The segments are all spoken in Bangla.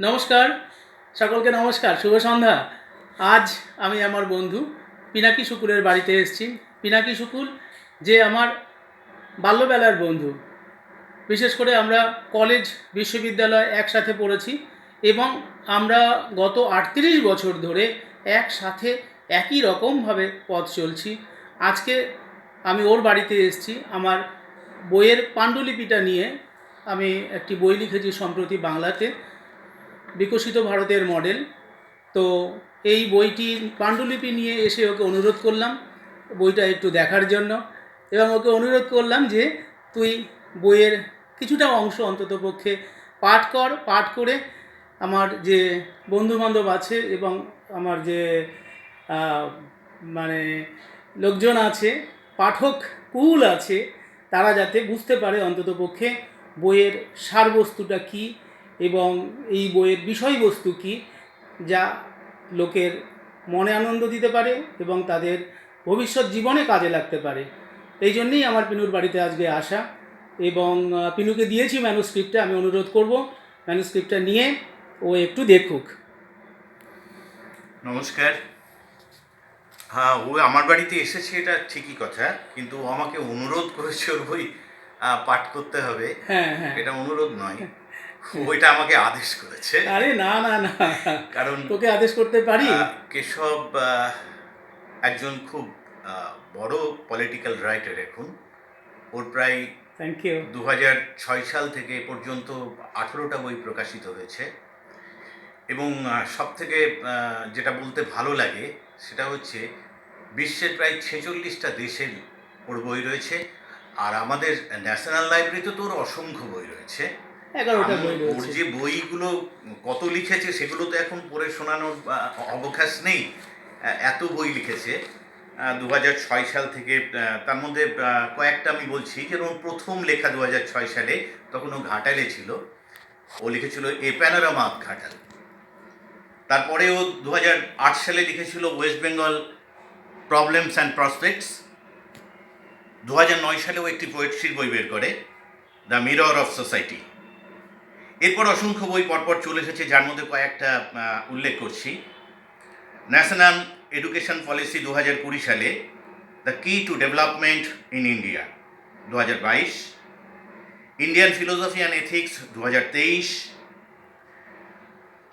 নমস্কার, সকলকে নমস্কার, শুভ সন্ধ্যা। আজ আমি আমার বন্ধু পিনাকি শুকুলের বাড়িতে এসেছি। পিনাকি শুকুল যে আমার বাল্যবেলার বন্ধু। বিশেষ করে আমরা কলেজ, বিশ্ববিদ্যালয় একসাথে পড়েছি এবং আমরা গত আটত্রিশ বছর ধরে একসাথে একই রকমভাবে পথ চলছি। আজকে আমি ওর বাড়িতে এসেছি। আমার বইয়ের পাণ্ডুলিপিটা নিয়ে আমি একটি বই লিখেছি সম্প্রতি বাংলাতে। বিকশিত ভারতের মডেল। তো এই বইটি পাণ্ডুলিপি নিয়ে এসে ওকে অনুরোধ করলাম, বইটা একটু দেখার জন্য। এবং ওকে অনুরোধ করলাম যে, তুই বইয়ের কিছুটা অংশ অন্তত পক্ষে পাঠ কর, পাঠ করে আমার যে বন্ধুবান্ধব আছে এবং আমার যে মানে লোকজন আছে, পাঠক কুল আছে, তারা যাতে বুঝতে পারে অন্তত পক্ষে বইয়ের সারবস্তুটা কী এবং এই বইয়ের বিষয়বস্তু কী যা লোকের মনে আনন্দ দিতে পারে এবং তাদের ভবিষ্যৎ জীবনে কাজে লাগতে পারে। এই জন্যেই আমার পিনুর বাড়িতে আজকে আসা এবং পিনুকে দিয়েছি ম্যানুস্ক্রিপ্টটা আমি অনুরোধ করব ম্যানুস্ক্রিপ্টটা নিয়ে ও একটু দেখুক। নমস্কার। হ্যাঁ ও আমার বাড়িতে এসেছে এটা ঠিকই কথা। কিন্তু ও আমাকে অনুরোধ করেছে ওর বই পাঠ করতে হবে। হ্যাঁ হ্যাঁ। এটা অনুরোধ নয়। ওইটা আমাকে আদেশ করেছে। আরে না না না। কারণ তোকে আদেশ করতে পারি? কেশব একজন খুব বড় পলিটিক্যাল রাইটার এখন। ওর প্রায় থ্যাংক ইউ দু ছয় সাল থেকে পর্যন্ত আঠেরোটা বই প্রকাশিত হয়েছে। এবং সব থেকে যেটা বলতে ভালো লাগে সেটা হচ্ছে বিশ্বের প্রায় ছেচল্লিশটা দেশের ওর বই রয়েছে। আর আমাদের ন্যাশনাল লাইব্রেরিতে তো ওর অসংখ্য বই রয়েছে। এগারোটা বই ওর যে বইগুলো কত লিখেছে সেগুলো তো এখন পড়ে শোনানোর অবকাশ নেই। এত বই লিখেছে। দু ছয় সাল থেকে তার মধ্যে কয়েকটা আমি বলছি। যেরকম প্রথম লেখা দু ছয় সালে তখন ও ঘাটালে ছিল। ও লিখেছিল এ প্যানোরামা ঘাটাল। তারপরে ও দু আট সালে লিখেছিল West Bengal problems and prospects. দু নয় সালেও একটি পোয়েট্রির বই বের করে দ্য মিরর অফ সোসাইটি। এরপর অসংখ্য বই পরপর চলে এসেছে যার মধ্যে কয়েকটা উল্লেখ করছি। ন্যাশনাল এডুকেশন পলিসি দু হাজার কুড়ি সালে দ্য কি টু ডেভেলপমেন্ট ইন ইন্ডিয়া দু হাজার বাইশ। ইন্ডিয়ান ফিলোসফি অ্যান্ড এথিক্স দু হাজার তেইশ।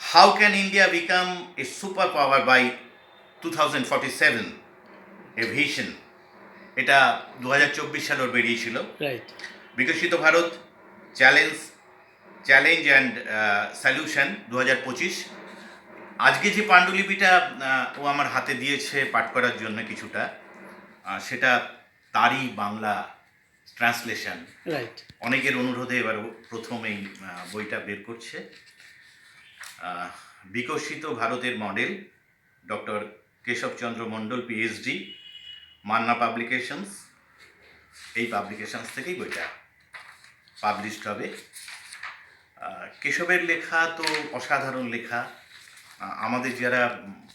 How can India become a super power by two thousand forty seven a vision এটা দু হাজার চব্বিশ সালের বেরিয়েছিল। Right. Viksit Bharat challenge challenge and solution দু হাজার পঁচিশ। আজকে যে পাণ্ডুলিপিটা ও আমার হাতে দিয়েছে পাঠ করার জন্য কিছুটা সেটা তারই বাংলা ট্রান্সলেশন রাইট অনেকের অনুরোধে এবার প্রথম এই বইটা বের করছে। বিকশিত ভারতের model doctor Keshabchandra Mondal PhD Manna publications. এই পাবলিকেশনস থেকেই বইটা পাবলিশড হবে। কেশবের লেখা তো অসাধারণ লেখা। আমাদের যারা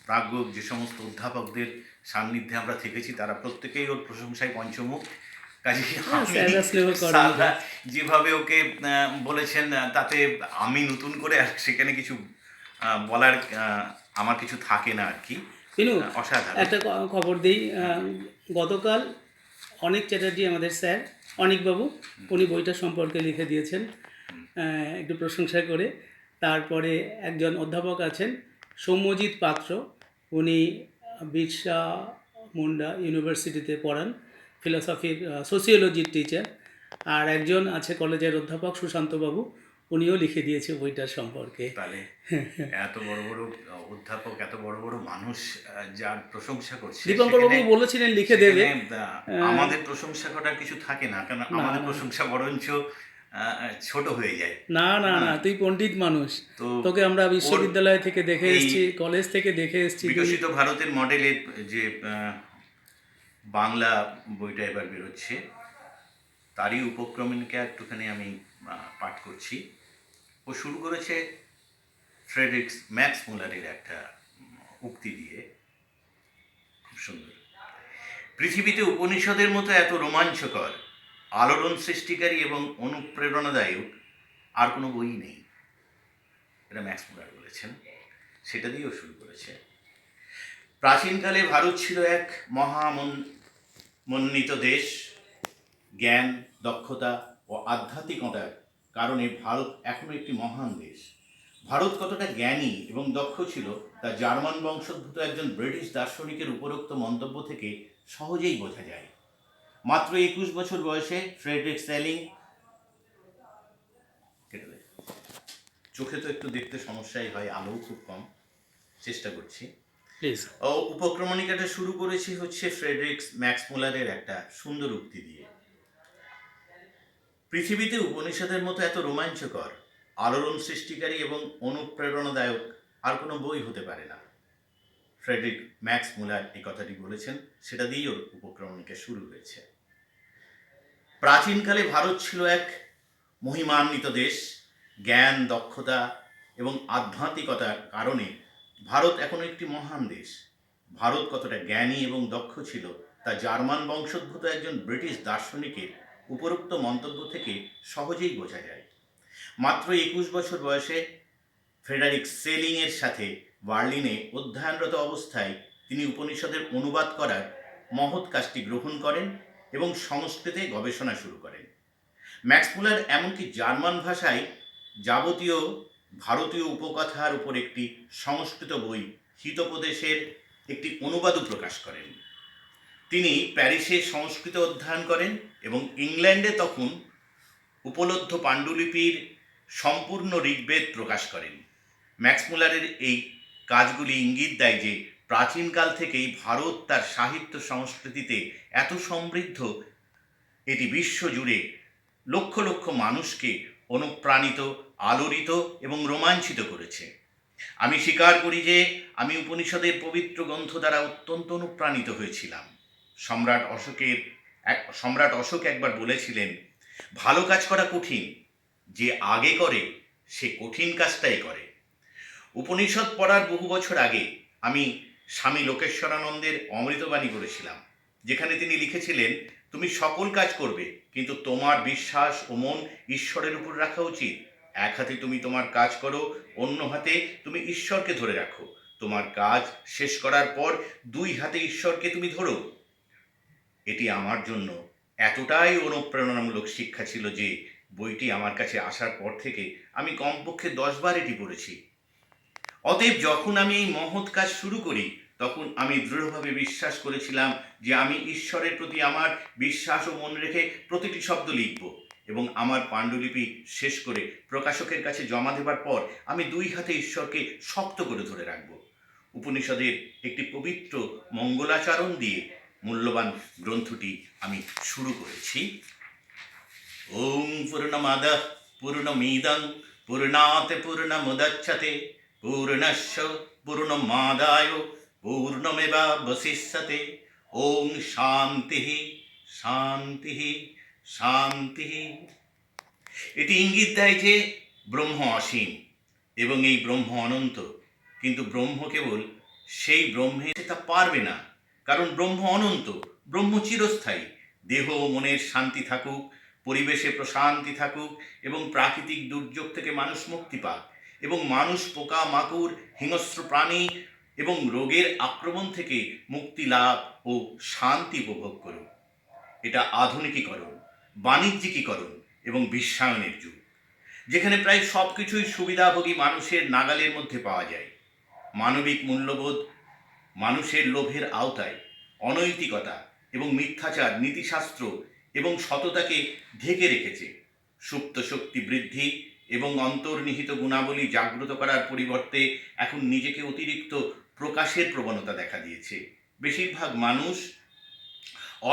প্রাজ্ঞ যে সমস্ত অধ্যাপকদের সান্নিধ্যে আমরা থেকেছি তারা প্রত্যেকেই ওর প্রশংসায় পঞ্চমুখ। কাজে হ্যাঁ, যেভাবে ওকে বলেছেন তাতে আমি নতুন করে সেখানে কিছু বলার আমার কিছু থাকে না আর কি। অসাধারণ। একটা খবর দিই গতকাল অনেক চ্যাটার্জি আমাদের স্যার অনিকবাবু উনি বইটা সম্পর্কে লিখে দিয়েছেন। একটু প্রশংসা করে। তারপরে একজন অধ্যাপক আছেন সৌম্যজিৎ পাত্র। উনি বিরসা মুন্ডা ইউনিভার্সিটিতে পড়ান ফিলসফির সোসিওলজির টিচার আর একজন আছে কলেজের অধ্যাপক সুশান্তবাবু উনিও লিখে দিয়েছে বইটার সম্পর্কে। তাহলে এত বড় বড় অধ্যাপক এত বড় বড় মানুষ যার প্রশংসা করছে দীপঙ্কর বাবু বলেছিলেন লিখে দেবে। আমাদের প্রশংসা করার কিছু থাকে না কারণ আমাদের প্রশংসা বরঞ্চ ছোট হয়ে যায়। না না না তুই পণ্ডিত মানুষ। তোকে আমরা বিশ্ববিদ্যালয় থেকে দেখে এসেছি কলেজ থেকে দেখে এসেছি বিকশিত ভারতের মডেলের যে বাংলা বইটা এবার বেরোচ্ছে তারই উপক্রমণকে একটুখানি আমি পাঠ করছি। ও শুরু করেছে ফ্রেডরিক্স ম্যাক্স মুলারের একটা উক্তি দিয়ে। খুব সুন্দর। পৃথিবীতে উপনিষদের মতো এত রোমাঞ্চকর আলোড়ন সৃষ্টিকারী এবং অনুপ্রেরণাদায়ক আর কোনো বই নেই। এটা ম্যাক্স মুলার বলেছেন। সেটা দিয়েও শুরু করেছে। প্রাচীনকালে ভারত ছিল এক মহামন মন্বিত দেশ। জ্ঞান, দক্ষতা ও আধ্যাত্মিকতার কারণে ভারত এখনও একটি মহান দেশ। ভারত কতটা জ্ঞানী এবং দক্ষ ছিল তা জার্মান বংশোদ্ভূত একজন ব্রিটিশ দার্শনিকের উপরোক্ত মন্তব্য থেকে সহজেই বোঝা যায়। মাত্র একুশ বছর বয়সে ফ্রেডরিক স্যালিং চোখে তো একটু দেখতে সমস্যাই হয় আলোও খুব কম। চেষ্টা করছি। প্লিজ। ও উপক্রমণিকাটা শুরু করেছি হচ্ছে ফ্রেডরিক্স ম্যাক্স মুলারের একটা সুন্দর উক্তি দিয়ে। পৃথিবীতে উপনিষদের মতো এত রোমাঞ্চকর আলোড়ন সৃষ্টিকারী এবং অনুপ্রেরণাদায়ক আর কোনো বই হতে পারে না। ফ্রেডরিক ম্যাক্স মুলার এই কথাটি বলেছেন সেটা দিয়েই ওর উপক্রমণিকা শুরু হয়েছে। প্রাচীনকালে ভারত ছিল এক মহিমান্বিত দেশ, জ্ঞান, দক্ষতা এবং আধ্যাত্মিকতার কারণে ভারত এখন একটি মহান দেশ। ভারত কতটা জ্ঞানী এবং দক্ষ ছিল তা জার্মান বংশোদ্ভূত একজন ব্রিটিশ দার্শনিকের উপরোক্ত মন্তব্য থেকে সহজেই বোঝা যায়। মাত্র একুশ বছর বয়সে ফ্রেডারিক সেলিংয়ের সাথে বার্লিনে অধ্যয়নরত অবস্থায় তিনি উপনিষদের অনুবাদ করার মহৎ কাজটি গ্রহণ করেন এবং সংস্কৃতে গবেষণা শুরু করেন। ম্যাক্সমুলার এমনকি জার্মান ভাষায় যাবতীয় ভারতীয় উপকথার উপর একটি সংস্কৃত বই হিতোপদেশের একটি অনুবাদও প্রকাশ করেন। তিনি প্যারিসে সংস্কৃত অধ্যয়ন করেন এবং ইংল্যান্ডে তখন উপলব্ধ পাণ্ডুলিপির সম্পূর্ণ ঋগ্বেদ প্রকাশ করেন। ম্যাক্সমুলারের এই কাজগুলি ইঙ্গিত দেয় যে প্রাচীনকাল থেকেই ভারত তার সাহিত্য সংস্কৃতিতে এত সমৃদ্ধ, এটি বিশ্বজুড়ে লক্ষ লক্ষ মানুষকে অনুপ্রাণিত, আলোড়িত এবং রোমাঞ্চিত করেছে। আমি স্বীকার করি যে আমি উপনিষদের পবিত্র গ্রন্থ দ্বারা অত্যন্ত অনুপ্রাণিত হয়েছিলাম। সম্রাট অশোকের এক, সম্রাট অশোক একবার বলেছিলেন, ভালো কাজ করা কঠিন, যে আগে করে, সে কঠিন কাজটাই করে। উপনিষদ পড়ার বহু বছর আগে আমি স্বামী লোকেশ্বরানন্দের অমৃতবাণী করেছিলাম, যেখানে তিনি লিখেছিলেন, তুমি সকল কাজ করবে, কিন্তু তোমার বিশ্বাস ও মন ঈশ্বরের উপর রাখা উচিত। এক হাতে তুমি তোমার কাজ করো, অন্য হাতে তুমি ঈশ্বরকে ধরে রাখো। তোমার কাজ শেষ করার পর দুই হাতে ঈশ্বরকে তুমি ধরো। এটি আমার জন্য এতটাই অনুপ্রেরণামূলক শিক্ষা ছিল যে বইটি আমার কাছে আসার পর থেকে আমি কমপক্ষে দশবার এটি পড়েছি। অতএব যখন আমি এই মহৎ কাজ শুরু করি, তখন আমি দৃঢ়ভাবে বিশ্বাস করেছিলাম যে আমি ঈশ্বরের প্রতি আমার বিশ্বাস ও মন রেখে প্রতিটি শব্দ লিখব এবং আমার পাণ্ডুলিপি শেষ করে প্রকাশকের কাছে জমা দেবার পর আমি দুই হাতে ঈশ্বরকে শক্ত করে ধরে রাখব। উপনিষদের একটি পবিত্র মঙ্গলাচরণ দিয়ে মূল্যবান গ্রন্থটি আমি শুরু করেছি। ওম পূর্ণমাদ পূর্ণমিদং পূর্ণাত পূর্ণমুদচ্ছতে পূর্ণস্য পূর্ণমাদায় পূর্ণমেবাবশিষ্যতে ওম শান্তি শান্তি শান্তি এটি ইঙ্গিত দেয় যে ব্রহ্ম অসীম এবং এই ব্রহ্ম অনন্ত। কিন্তু ব্রহ্ম কেবল সেই ব্রহ্মে তা পারবে না। কারণ ব্রহ্ম অনন্ত, ব্রহ্ম চিরস্থায়ী। দেহ ও মনের শান্তি থাকুক, পরিবেশে প্রশান্তি থাকুক এবং প্রাকৃতিক দুর্যোগ থেকে মানুষ মুক্তি পাক। এবং মানুষ পোকা, মাকুড়, হিংস্র প্রাণী এবং রোগের আক্রমণ থেকে মুক্তি লাভ ও শান্তি উপভোগ করুক এটা আধুনিকীকরণ, বাণিজ্যিকীকরণ এবং বিশ্বায়নের যুগ, যেখানে প্রায় সব কিছুই সুবিধাভোগী মানুষের নাগালের মধ্যে পাওয়া যায়। মানবিক মূল্যবোধ, মানুষের লোভের আওতায় অনৈতিকতা এবং মিথ্যাচার, নীতিশাস্ত্র এবং সততাকে ঢেকে রেখেছে। সুপ্ত শক্তি বৃদ্ধি এবং অন্তর্নিহিত গুণাবলী জাগ্রত করার পরিবর্তে এখন নিজেকে অতিরিক্ত প্রকাশের প্রবণতা দেখা দিয়েছে। বেশিরভাগ মানুষ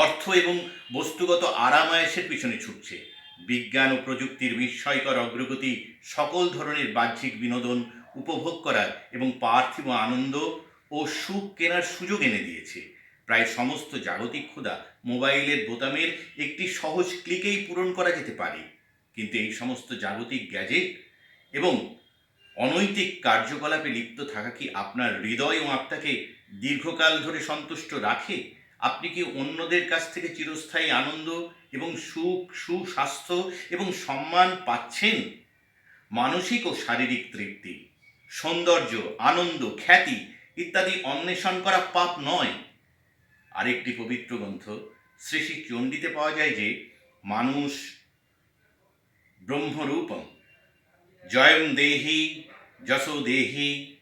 অর্থ এবং বস্তুগত আরামায়েশের পিছনে ছুটছে। বিজ্ঞান ও প্রযুক্তির বিস্ময়কর অগ্রগতি সকল ধরনের বাহ্যিক বিনোদন উপভোগ করার এবং পার্থিব আনন্দ ও সুখ কেনার সুযোগ এনে দিয়েছে। প্রায় সমস্ত জাগতিক ক্ষুধা মোবাইলের বোতামের একটি সহজ ক্লিকেই পূরণ করা যেতে পারে। কিন্তু এই সমস্ত জাগতিক গ্যাজেট এবং অনৈতিক কার্যকলাপে লিপ্ত থাকা কি আপনার হৃদয় ও আত্মাকে দীর্ঘকাল ধরে সন্তুষ্ট রাখে? আপনি কি অন্যদের কাছ থেকে চিরস্থায়ী আনন্দ এবং সুখ, সুস্বাস্থ্য এবং সম্মান পাচ্ছেন? মানসিক ও শারীরিক তৃপ্তি, সৌন্দর্য, আনন্দ, খ্যাতি ইত্যাদি অন্বেষণ করা পাপ নয়। আরেকটি পবিত্র গ্রন্থ শ্রী শ্রী চণ্ডীতে পাওয়া যায় যে, মানুষ ব্রহ্মরূপম। জয়ম দেহি, যশো দেহি,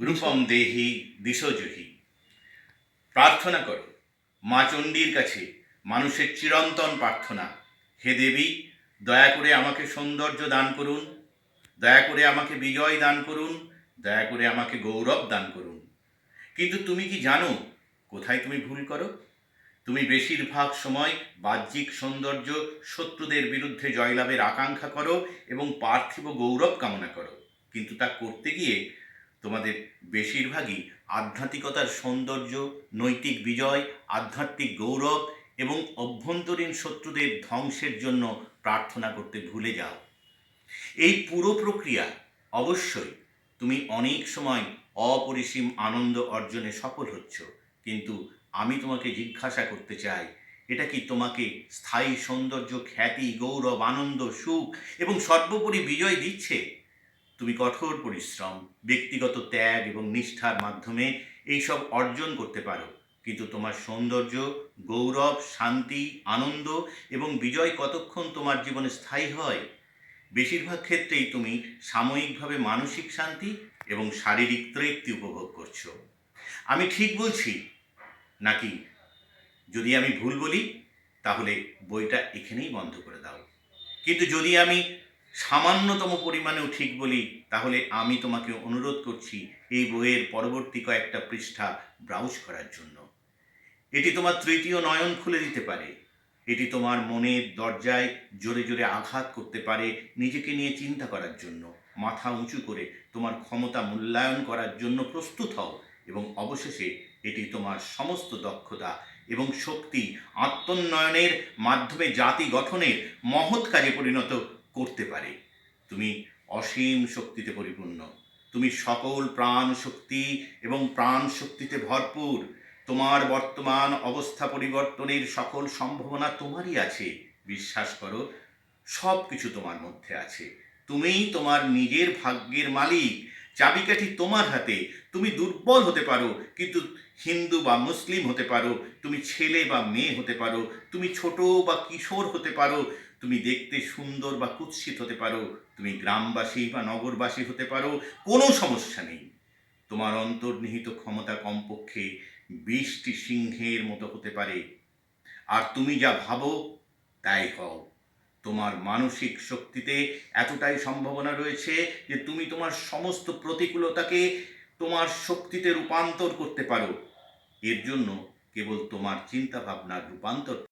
রূপম দেহি দিশজহি প্রার্থনা করো, মা চণ্ডীর কাছে মানুষের চিরন্তন প্রার্থনা। হে দেবী, দয়া করে আমাকে সৌন্দর্য দান করুন, দয়া করে আমাকে বিজয় দান করুন, দয়া করে আমাকে গৌরব দান করুন। কিন্তু তুমি কি জানো, কোথায় তুমি ভুল করো? তুমি বেশিরভাগ সময় বাহ্যিক সৌন্দর্য শত্রুদের বিরুদ্ধে জয়লাভের আকাঙ্ক্ষা করো এবং পার্থিব গৌরব কামনা করো। কিন্তু তা করতে গিয়ে তোমাদের বেশিরভাগই আধ্যাত্মিকতার সৌন্দর্য, নৈতিক বিজয়, আধ্যাত্মিক গৌরব এবং অভ্যন্তরীণ শত্রুদের ধ্বংসের জন্য প্রার্থনা করতে ভুলে যাও। এই পুরো প্রক্রিয়া অবশ্যই তুমি অনেক সময় অপরিসীম আনন্দ অর্জনে সফল হচ্ছ, কিন্তু আমি তোমাকে জিজ্ঞাসা করতে চাই, এটা কি তোমাকে স্থায়ী সৌন্দর্য, খ্যাতি, গৌরব, আনন্দ, সুখ এবং সর্বোপরি বিজয় দিচ্ছে? তুমি কঠোর পরিশ্রম, ব্যক্তিগত ত্যাগ এবং নিষ্ঠার মাধ্যমে এইসব অর্জন করতে পারো। কিন্তু তোমার সৌন্দর্য, গৌরব, শান্তি, আনন্দ এবং বিজয় কতক্ষণ তোমার জীবনে স্থায়ী হয়? বেশিরভাগ ক্ষেত্রেই তুমি সাময়িকভাবে মানসিক শান্তি এবং শারীরিক তৃপ্তি উপভোগ করছ। আমি ঠিক বলছি নাকি যদি আমি ভুল বলি, তাহলে বইটা এখানেই বন্ধ করে দাও। কিন্তু যদি আমি সামান্যতম পরিমাণেও ঠিক বলি, তাহলে আমি তোমাকে অনুরোধ করছি এই বইয়ের পরবর্তী কয়েকটা পৃষ্ঠা ব্রাউজ করার জন্য। এটি তোমার তৃতীয় নয়ন খুলে দিতে পারে। এটি তোমার মনের দরজায় জোরে জোরে আঘাত করতে পারে নিজেকে নিয়ে চিন্তা করার জন্য। মাথা উঁচু করে তোমার ক্ষমতা মূল্যায়ন করার জন্য প্রস্তুত হও এবং অবশেষে এটি তোমার সমস্ত দক্ষতা এবং শক্তি আত্মোন্নয়নের মাধ্যমে জাতি গঠনের মহৎ কাজে পরিণত করতে পারে। তুমি অসীম শক্তিতে পরিপূর্ণ। তুমি সকল প্রাণ শক্তি এবং প্রাণ শক্তিতে ভরপুর। তোমার বর্তমান অবস্থা পরিবর্তনের সকল সম্ভাবনা তোমারই আছে। বিশ্বাস করো সব কিছু তোমার মধ্যে আছে। তুমিই তোমার নিজের ভাগ্যের মালিক। চাবিকাঠি তোমার হাতে। তুমি দুর্বল হতে পারো, কিন্তু হিন্দু বা মুসলিম হতে পারো, তুমি ছেলে বা মেয়ে হতে পারো, তুমি ছোট বা কিশোর হতে পারো, তুমি দেখতে সুন্দর বা কুৎসিত হতে পারো, তুমি গ্রামবাসী বা নগরবাসী হতে পারো, কোনো সমস্যা নেই। তোমার অন্তর্নিহিত ক্ষমতা কমপক্ষে বিশটি সিংহের মতো হতে পারে। আর তুমি যা ভাবো, তাই হও। তোমার মানসিক শক্তিতে এতটাই সম্ভাবনা রয়েছে যে তুমি তোমার সমস্ত প্রতিকূলতাকে তোমার শক্তিতে রূপান্তর করতে পারো। এর জন্য কেবল তোমার চিন্তা ভাবনার রূপান্তর